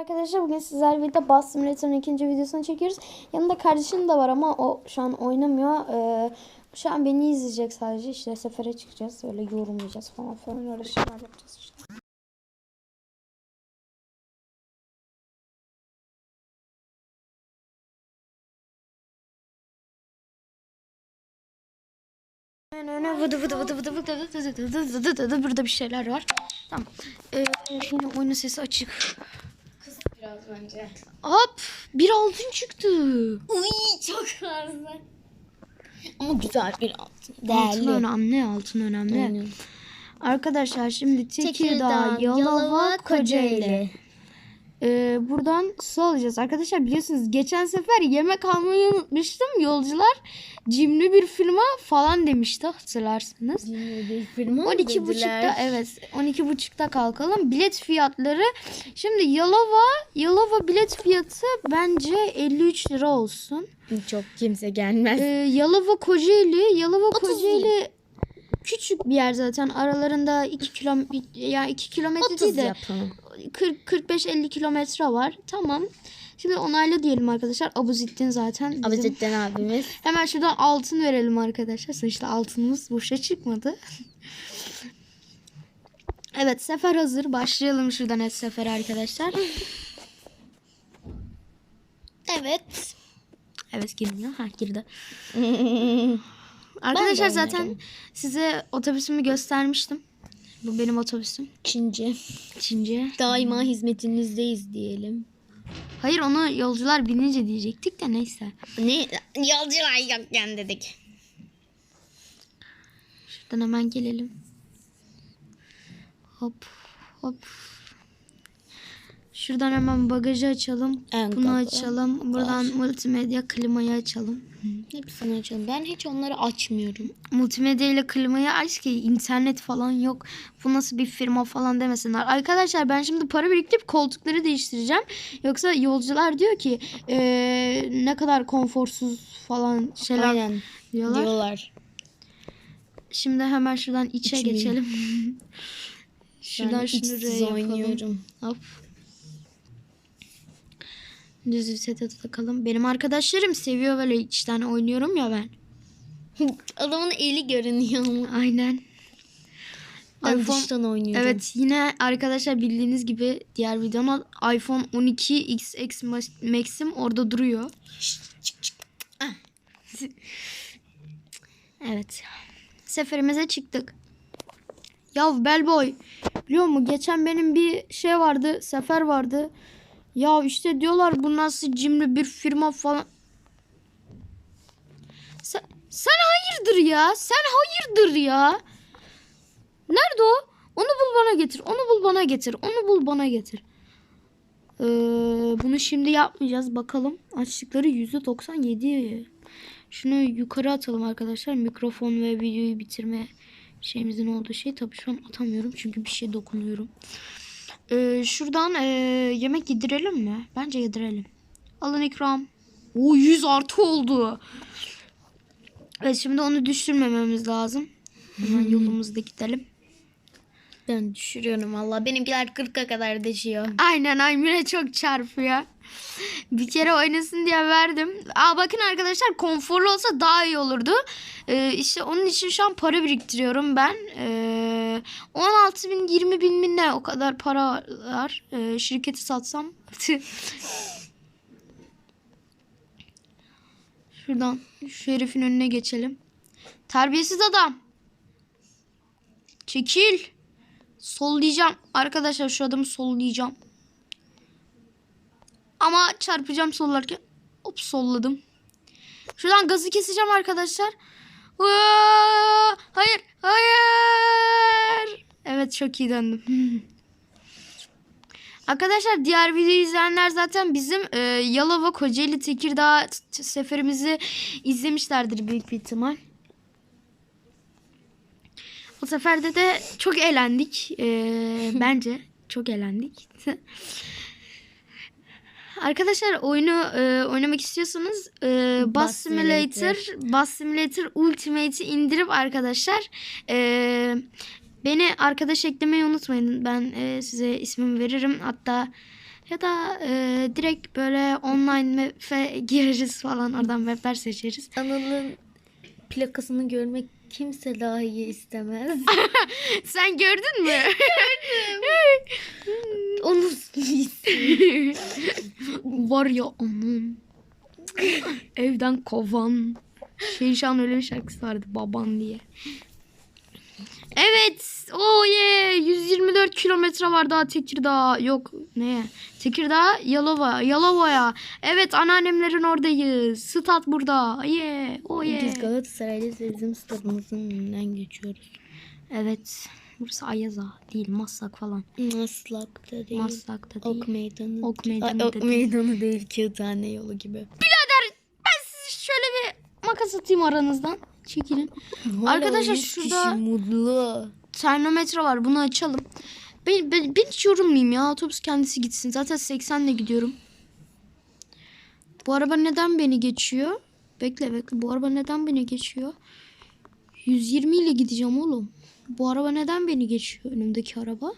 arkadaşlar bugün sizlerle birlikte Bus Simulator'ın ikinci videosunu çekiyoruz. Yanında kardeşim de var ama o şu an oynamıyor. Ee, şu an beni izleyecek sadece. İşte sefere çıkacağız. Öyle yorumlayacağız falan falan öyle şeyler yapacağız işte. Vıdı vıdı vıdı vıdı vıdı vıdı vıdı vıdı vıdı. Burada bir şeyler var. Tamam. Ee, yine oyunun sesi açık. Biraz bence. Hop! Bir altın çıktı. Uy çok fazla. Ama güzel bir altın. Altın Değerli. önemli, altın önemli. Aynen. Arkadaşlar şimdi Tekirdağ, Yalova, Kocaeli. Ee, buradan su alacağız. Arkadaşlar biliyorsunuz geçen sefer yemek almayı unutmuştum. Yolcular cimri bir firma falan demişti hatırlarsınız. Bir firma mı 12 buçukta evet 12 buçukta kalkalım. Bilet fiyatları şimdi Yalova Yalova bilet fiyatı bence 53 lira olsun. Çok kimse gelmez. Ee, Yalova Kocaeli Yalova 30 Kocaeli küçük bir yer zaten. Aralarında 2 kilometre ya 2 kilometre 30 değil de yapalım. 40 45 50 kilometre var. Tamam. Şimdi onayla diyelim arkadaşlar. Abuzittin zaten. bizim- Abizetten abimiz. Hemen şuradan altın verelim arkadaşlar. Sonuçta altınımız boşa çıkmadı. evet sefer hazır. Başlayalım şuradan et sefer arkadaşlar. evet. Evet girmiyor. Ha girdi. Arkadaşlar zaten size otobüsümü göstermiştim. Bu benim otobüsüm. Çince. Çince. Daima hizmetinizdeyiz diyelim. Hayır onu yolcular binince diyecektik de neyse. Ne? Yolcular yokken dedik. Şuradan hemen gelelim. Hop hop. Şuradan hemen bagajı açalım. En Bunu kapalı. açalım. Buradan multimedya klimayı açalım. Hepsini açalım. Ben hiç onları açmıyorum. Multimedya ile klimayı aç ki internet falan yok. Bu nasıl bir firma falan demesinler. Arkadaşlar ben şimdi para biriktirip koltukları değiştireceğim. Yoksa yolcular diyor ki eee, ne kadar konforsuz falan şeyler Aynen. diyorlar. Diyorlar. Şimdi hemen şuradan içe İçmeyeyim. geçelim. şuradan ben şunu yapalım. Hop. Düz bir sete takalım. Benim arkadaşlarım seviyor böyle içten oynuyorum ya ben. Adamın eli görünüyor ama. Aynen. Ben iPhone- dıştan oynuyorum. Evet yine arkadaşlar bildiğiniz gibi diğer videoma iPhone 12 XX Max'im orada duruyor. Ah. Evet. Seferimize çıktık. Ya Bellboy biliyor musun geçen benim bir şey vardı sefer vardı. Ya işte diyorlar bu nasıl cimri bir firma falan. Sen, sen hayırdır ya? Sen hayırdır ya? Nerede o? Onu bul bana getir. Onu bul bana getir. Onu bul bana getir. Ee, bunu şimdi yapmayacağız. Bakalım. Açlıkları %97. Şunu yukarı atalım arkadaşlar. Mikrofon ve videoyu bitirme şeyimizin olduğu şey. Tabii şu an atamıyorum çünkü bir şey dokunuyorum. Ee, şuradan ee, yemek yedirelim mi? Bence yedirelim. Alın ikram. O 100 artı oldu. Evet şimdi onu düşürmememiz lazım. Hemen yolumuzda gidelim. Ben düşürüyorum valla. Benimkiler 40'a kadar düşüyor. Aynen Aymine çok çarpıyor. Bir kere oynasın diye verdim. Aa bakın arkadaşlar konforlu olsa daha iyi olurdu. Ee, işte onun için şu an para biriktiriyorum ben. Ee, 16 bin 20 bin mi ne o kadar para var. Ee, şirketi satsam. Şuradan şu herifin önüne geçelim. Terbiyesiz adam. Çekil. Sollayacağım. Arkadaşlar şu adamı sollayacağım. Ama çarpacağım sollarken. Hop solladım. Şuradan gazı keseceğim arkadaşlar. Aa, hayır. Hayır. Evet çok iyi döndüm. Arkadaşlar diğer videoyu izleyenler zaten bizim e, Yalova, Kocaeli, Tekirdağ seferimizi izlemişlerdir büyük bir ihtimal. O seferde de çok eğlendik. Ee, bence çok eğlendik. Arkadaşlar oyunu e, oynamak istiyorsanız e, Bus Bus Simulator, Bus Simulator Ultimate'i indirip arkadaşlar e, beni arkadaş eklemeyi unutmayın. Ben e, size ismimi veririm. Hatta Ya da e, direkt böyle online map'e gireriz falan. Oradan map'ler seçeriz. Anıl'ın plakasını görmek kimse daha iyi istemez. Sen gördün mü? Onu Var ya onun. Evden kovan. Şey şu an öyle bir şarkısı vardı baban diye. Evet. Oh yeah. 124 kilometre var daha Tekirdağ. Yok ne? Tekirdağ Yalova. Yalova'ya. Evet anneannemlerin oradayız. Stat burada. Yeah. Oh yeah. Biz Galatasaray'da bizim stadımızın önünden geçiyoruz. Evet. Burası Ayaza değil. Maslak falan. Maslak'ta değil. Maslak'ta değil. Ok meydanı. Ok Ay, meydanı ok dedi. meydanı değil kağıthane yolu gibi. Birader ben size şöyle bir makas atayım aranızdan. Çekilin. Arkadaşlar şurada- mutlu. Termometre var. Bunu açalım. Ben, ben, ben hiç yorulmayayım ya. Otobüs kendisi gitsin. Zaten 80 ile gidiyorum. Bu araba neden beni geçiyor? Bekle bekle. Bu araba neden beni geçiyor? 120 ile gideceğim oğlum. Bu araba neden beni geçiyor önümdeki araba?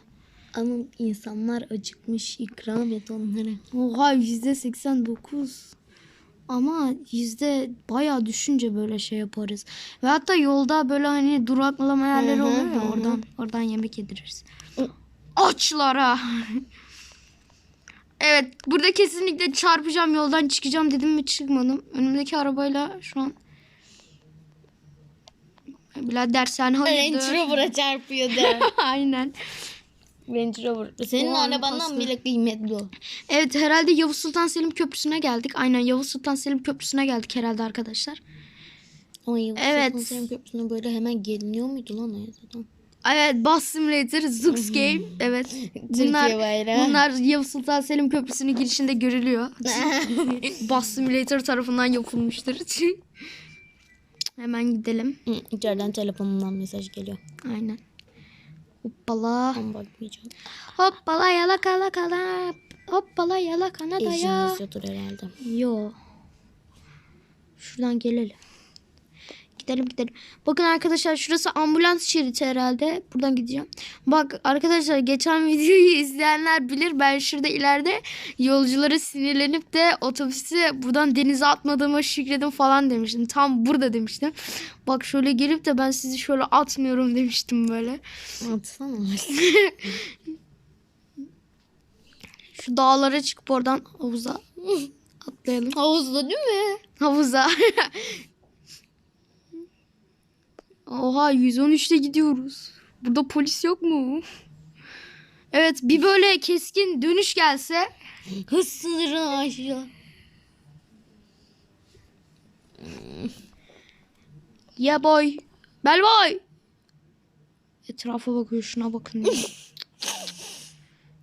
Ama insanlar acıkmış ikram et onlara. Oha yüzde 89. Ama yüzde bayağı düşünce böyle şey yaparız. Ve hatta yolda böyle hani duraklama yerleri oluyor ya oradan oradan yemek yediririz. Açlara. evet burada kesinlikle çarpacağım yoldan çıkacağım dedim mi çıkmadım. Önümdeki arabayla şu an Birader sen Range hayırdır? Rover'a çarpıyor da. Aynen. Range Rover. Senin O arabandan bile kıymetli o. Evet herhalde Yavuz Sultan Selim Köprüsü'ne geldik. Aynen Yavuz Sultan Selim Köprüsü'ne geldik herhalde arkadaşlar. Ama Yavuz Evet. Sultan Selim Köprüsü'ne böyle hemen geliniyor muydu lan Ayazadan? Evet Bus Simulator, Zux Game. Evet. Türkiye Bunlar, bayrağı. bunlar Yavuz Sultan Selim Köprüsü'nün girişinde görülüyor. Bus Simulator tarafından yapılmıştır. Hemen gidelim. Hı, İçeriden telefonumdan mesaj geliyor. Aynen. Hoppala. Ama bakmayacağım. Hoppala yalakala kala. Hoppala yalakana da Eşin ya. yazıyordur herhalde. Yo. Şuradan gelelim. Gidelim gidelim. Bakın arkadaşlar şurası ambulans şeridi herhalde. Buradan gideceğim. Bak arkadaşlar geçen videoyu izleyenler bilir. Ben şurada ileride yolculara sinirlenip de otobüsü buradan denize atmadığıma şükredin falan demiştim. Tam burada demiştim. Bak şöyle gelip de ben sizi şöyle atmıyorum demiştim böyle. Atsana. Şu dağlara çıkıp oradan havuza atlayalım. Havuzda değil mi? Havuza. Oha 113'te gidiyoruz. Burada polis yok mu? Evet bir böyle keskin dönüş gelse. Hız sınırını aşıyor. Ya boy. Bel boy. Etrafa bakıyor şuna bakın.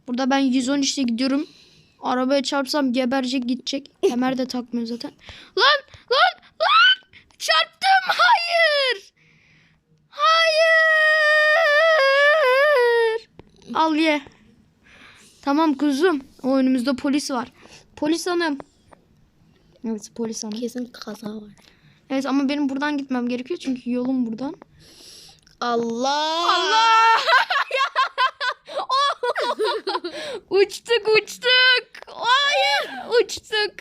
Burada ben 113'te gidiyorum. Arabaya çarpsam geberecek gidecek. Kemer de takmıyor zaten. Lan lan lan. Çarptım. Hayır. Hayır. Al ye. Tamam kuzum. O önümüzde polis var. Polis hanım. Evet polis hanım. Kesin kaza var. Evet ama benim buradan gitmem gerekiyor çünkü yolum buradan. Allah. Allah! uçtuk uçtuk. Hayır uçtuk.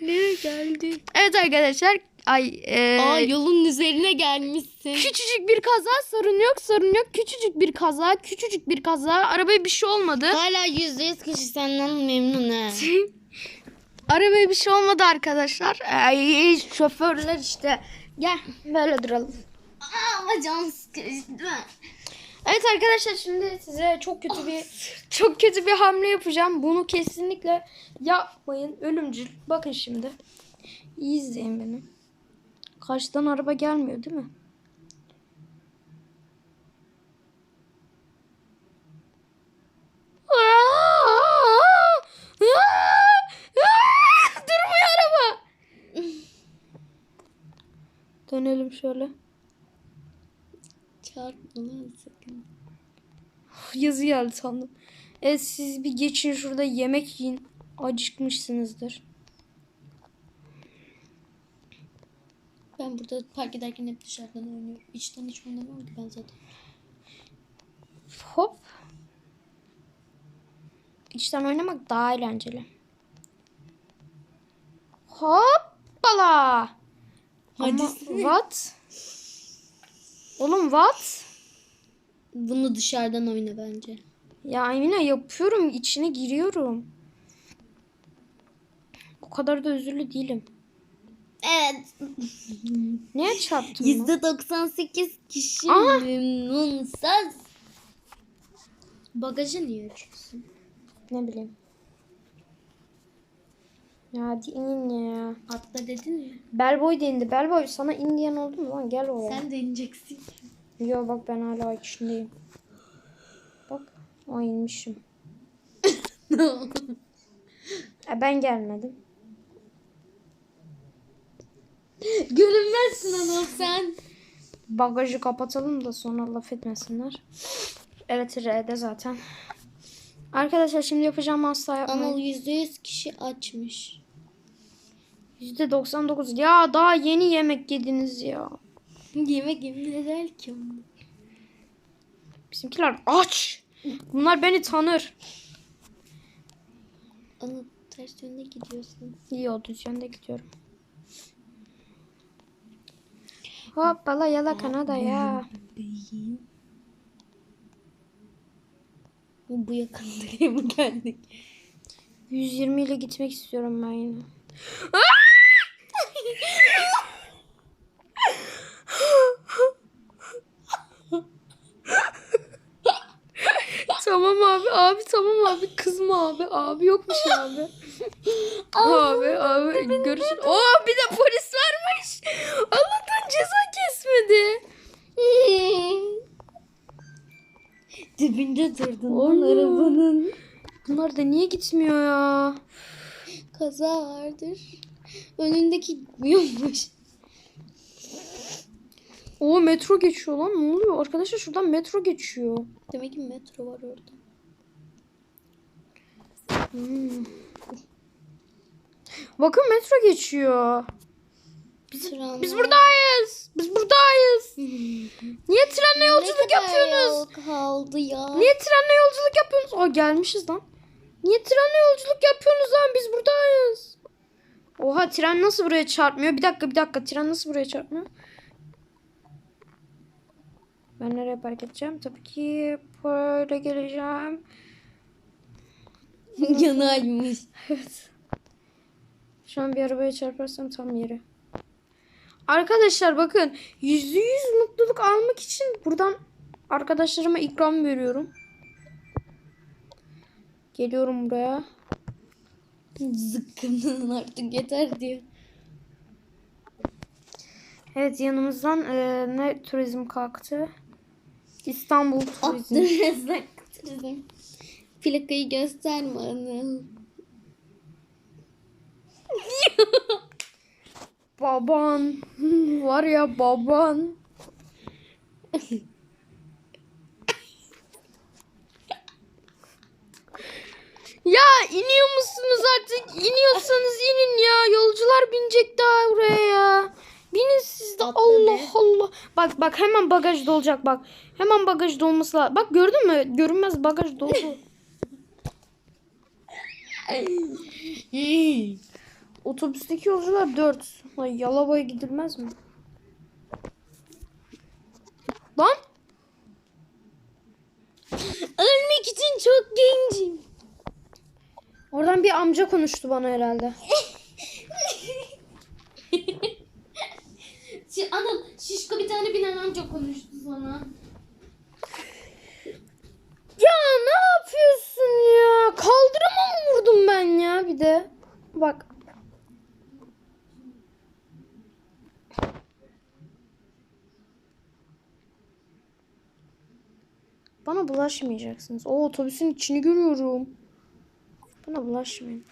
Nereye geldi? Evet arkadaşlar. Ay e, Aa yolun üzerine gelmişsin. küçücük bir kaza sorun yok sorun yok. Küçücük bir kaza küçücük bir kaza. Arabaya bir şey olmadı. Hala yüzde yüz kişi senden memnun ha. Arabaya bir şey olmadı arkadaşlar. Ay, şoförler işte. Gel böyle duralım. Ama can sıkıcı Evet arkadaşlar şimdi size çok kötü bir çok kötü bir hamle yapacağım. Bunu kesinlikle yapmayın. Ölümcül. Bakın şimdi. İyi izleyin beni. Karşıdan araba gelmiyor değil mi? Durmuyor araba. Dönelim şöyle. Çarpma lan sakın. Yazı geldi sandım. Evet siz bir geçin şurada yemek yiyin. Acıkmışsınızdır. Ben burada park ederken hep dışarıdan oynuyorum. İçten hiç oynamam ki ben zaten. Hop. içten oynamak daha eğlenceli. Hoppala. Ama Hadi. what? Oğlum what? Bunu dışarıdan oyna bence. Ya Emine yapıyorum. içine giriyorum. O kadar da özürlü değilim. Evet. Neye çarptım? lan? Yüzde 98 kişi Aa! memnunsuz. Bagajı niye açıyorsun? Ne bileyim. Ya hadi in ya. Atla dedin ya. Bellboy da indi. Bellboy sana in diyen oldu mu lan? Gel oraya. Sen de ineceksin. Yo bak ben hala içindeyim. Bak o inmişim. E, ben gelmedim. Görünmezsin ama sen. Bagajı kapatalım da sonra laf etmesinler. Evet R'de zaten. Arkadaşlar şimdi yapacağım asla Anıl yapmayın. yüzde yüz kişi açmış. %99. Ya daha yeni yemek yediniz ya. Yemek yemin eder ki. Bizimkiler aç. Bunlar beni tanır. Anıl ters yönde gidiyorsun. İyi o düz yönde gidiyorum. Hoppala yala Kanada ya. Bu yakındaya mı geldik? 120 ile gitmek istiyorum ben yine. tamam abi abi tamam abi kızma abi abi yokmuş abi. abi abi görüşürüz. Oo bir de polis Dibinde durdun lan arabanın. Bunlar da niye gitmiyor ya? Kaza vardır. Önündeki gitmiyormuş. O metro geçiyor lan ne oluyor? Arkadaşlar şuradan metro geçiyor. Demek ki metro var orada. Hmm. Bakın metro geçiyor. Tramvay. Biz buradayız. Biz buradayız. Niye trenle yolculuk Ne yapıyorsunuz? yol kaldı ya. Niye trenle yolculuk yapıyorsunuz? Aa gelmişiz lan. Niye trenle yolculuk yapıyorsunuz lan? Biz buradayız. Oha tren nasıl buraya çarpmıyor? Bir dakika bir dakika tren nasıl buraya çarpmıyor? Ben nereye park edeceğim? Tabii ki böyle geleceğim. Yanaymış. Evet. Şu an bir arabaya çarparsam tam yeri. Arkadaşlar bakın yüzde yüz mutluluk almak için buradan arkadaşlarıma ikram veriyorum. Geliyorum buraya. Zıkkımdan artık yeter diyor. Evet yanımızdan e, ne turizm kalktı? İstanbul turizm. Abdurrezzak turizm. Plakayı gösterme Anıl. baban. Var ya baban. ya iniyor musunuz artık? İniyorsanız inin ya. Yolcular binecek daha buraya ya. Binin siz de. Allah. Allah. Bak bak hemen bagaj dolacak bak. Hemen bagaj dolması lazım. Bak gördün mü? Görünmez bagaj doldu. Otobüsteki yolcular 4. Ay Yalova'ya gidilmez mi? Lan Ölmek için çok gencim. oradan bir amca konuştu bana herhalde. Şi- Anıl şişko bir tane binen amca konuştu sana. Ya ne yapıyorsun ya? Kaldırıma mı vurdum ben ya bir de? Bak. Bana bulaşmayacaksınız. O otobüsün içini görüyorum. Bana bulaşmayın.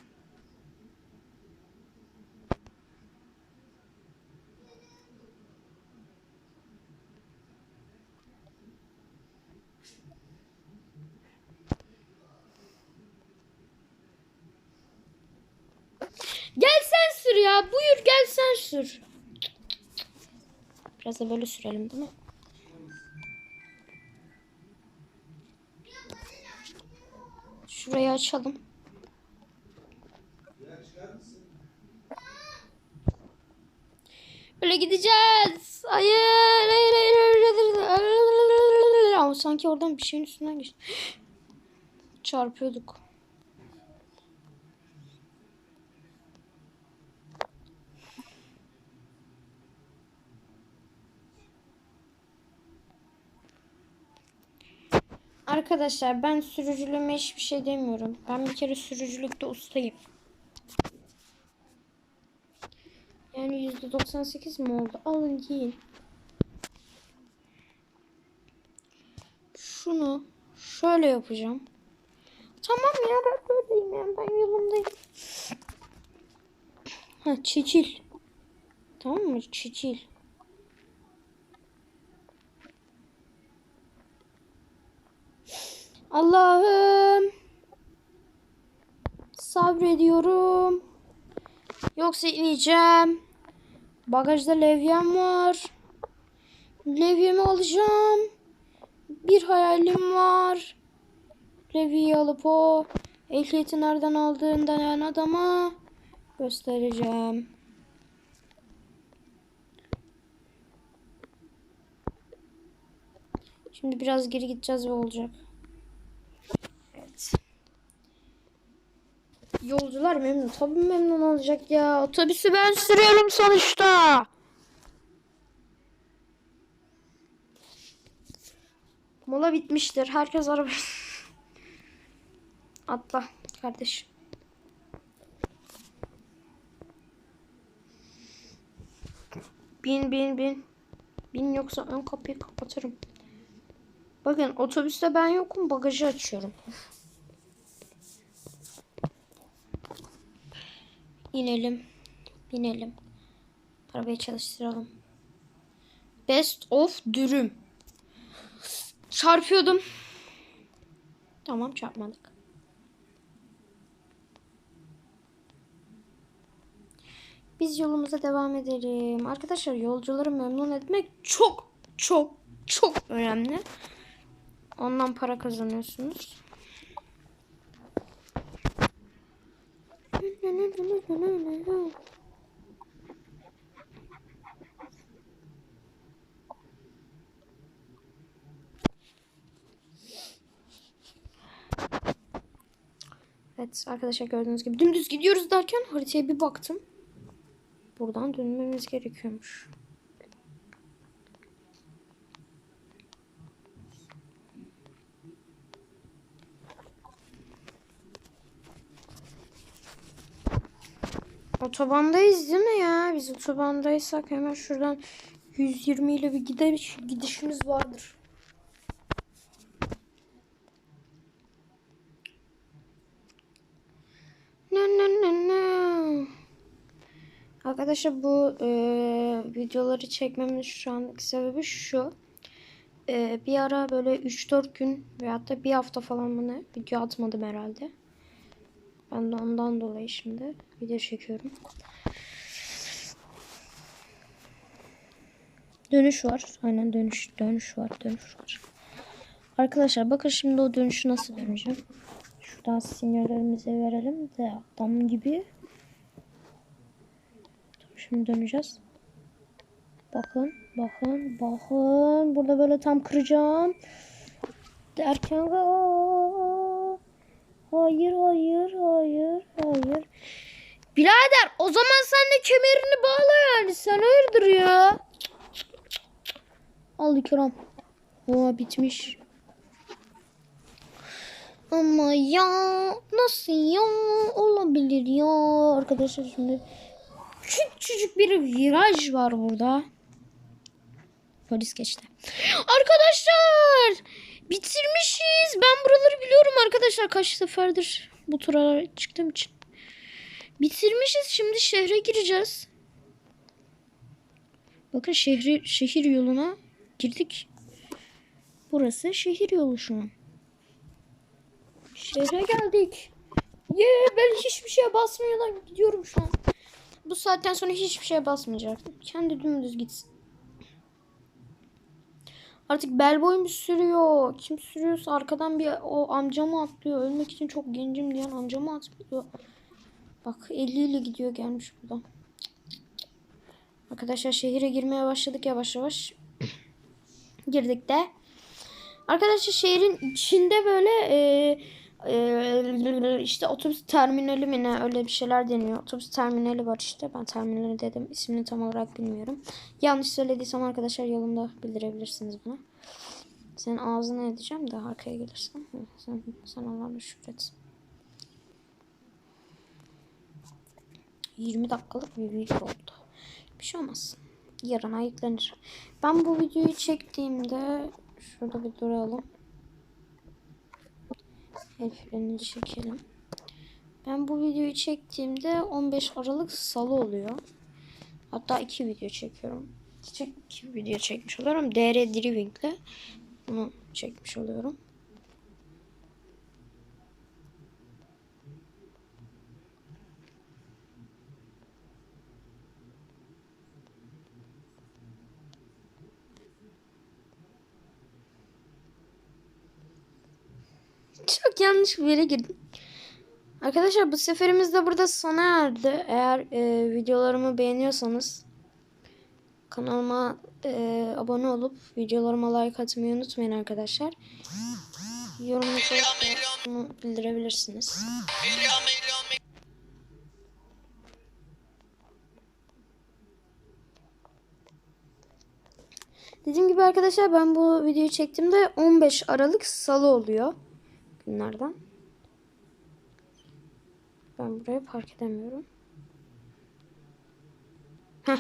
Gel sen sür ya. Buyur gel sen sür. Biraz da böyle sürelim değil mi? Şurayı açalım. Böyle gideceğiz. Hayır, hayır, hayır, hayır, hayır. Ama sanki oradan bir şeyin üstünden geçti. Çarpıyorduk. Arkadaşlar ben sürücülüğüme hiçbir şey demiyorum. Ben bir kere sürücülükte ustayım. Yani %98 mi oldu? Alın giyin. Şunu şöyle yapacağım. Tamam ya ben böyleyim ya. Ben yolumdayım. Ha çekil. Tamam mı? Çekil. Allah'ım. Sabrediyorum. Yoksa ineceğim. Bagajda levyem var. Levyemi alacağım. Bir hayalim var. Levyeyi alıp o ehliyeti nereden aldığından adama göstereceğim. Şimdi biraz geri gideceğiz ve olacak. Yolcular memnun. Tabii memnun olacak ya. Otobüsü ben sürüyorum sonuçta. Mola bitmiştir. Herkes araba. Atla kardeş. Bin bin bin. Bin yoksa ön kapıyı kapatırım. Bakın otobüste ben yokum bagajı açıyorum. İnelim. Binelim. Arabayı çalıştıralım. Best of dürüm. Çarpıyordum. Tamam çarpmadık. Biz yolumuza devam edelim. Arkadaşlar yolcuları memnun etmek çok çok çok önemli. Ondan para kazanıyorsunuz. Evet arkadaşlar gördüğünüz gibi dümdüz gidiyoruz derken haritaya bir baktım. Buradan dönmemiz gerekiyormuş. Otobandayız değil mi ya? Biz otobandaysak hemen şuradan 120 ile bir gidiş, gidişimiz vardır. Ne ne ne ne. Arkadaşlar bu e, videoları çekmemin şu anki sebebi şu. E, bir ara böyle 3-4 gün veyahut da bir hafta falan ne video atmadım herhalde. Ben de ondan dolayı şimdi video çekiyorum. Dönüş var. Aynen dönüş dönüş var. Dönüş var. Arkadaşlar bakın şimdi o dönüşü nasıl döneceğim. Şuradan sinyallerimizi verelim de adam gibi. Şimdi döneceğiz. Bakın, bakın, bakın. Burada böyle tam kıracağım. Derken Aa! Hayır, hayır, hayır, hayır. Birader o zaman sen de kemerini bağla yani. Sen hayırdır ya? Al ikram. Oha bitmiş. Ama ya nasıl ya olabilir ya arkadaşlar şimdi küçücük bir viraj var burada. Polis geçti. Arkadaşlar bitirmişiz. Ben buraları biliyorum arkadaşlar. Kaç seferdir bu tura çıktığım için. Bitirmişiz. Şimdi şehre gireceğiz. Bakın şehri, şehir yoluna girdik. Burası şehir yolu şu an. Şehre geldik. Ye ben hiçbir şeye basmadan gidiyorum şu an. Bu saatten sonra hiçbir şeye basmayacaktım. Kendi dümdüz gitsin. Artık bel boy mu sürüyor? Kim sürüyorsa arkadan bir o amcamı atlıyor. Ölmek için çok gencim diyen amcamı atlıyor. Bak 50 ile gidiyor gelmiş buradan. Arkadaşlar şehire girmeye başladık yavaş yavaş. Girdik de. Arkadaşlar şehrin içinde böyle e, e, işte otobüs terminali mi ne öyle bir şeyler deniyor. Otobüs terminali var işte. Ben terminali dedim. İsmini tam olarak bilmiyorum. Yanlış söylediysem arkadaşlar yolunda bildirebilirsiniz bana. Senin ağzına edeceğim de arkaya gelirsen. Sen, sen Allah'la şükret. 20 dakikalık bir video oldu. Bir şey olmaz. Yarın ayıklanır. Ben bu videoyu çektiğimde şurada bir duralım. El çekelim. Ben bu videoyu çektiğimde 15 Aralık Salı oluyor. Hatta iki video çekiyorum. İki video çekmiş oluyorum. DR Driving'le bunu çekmiş oluyorum. Çok yanlış bir yere girdim. Arkadaşlar bu seferimiz de burada sona erdi. Eğer e, videolarımı beğeniyorsanız kanalıma e, abone olup videolarıma like atmayı unutmayın arkadaşlar. Bunu bildirebilirsiniz. Dediğim gibi arkadaşlar ben bu videoyu çektiğimde 15 Aralık Salı oluyor günlerden. Ben buraya park edemiyorum. Heh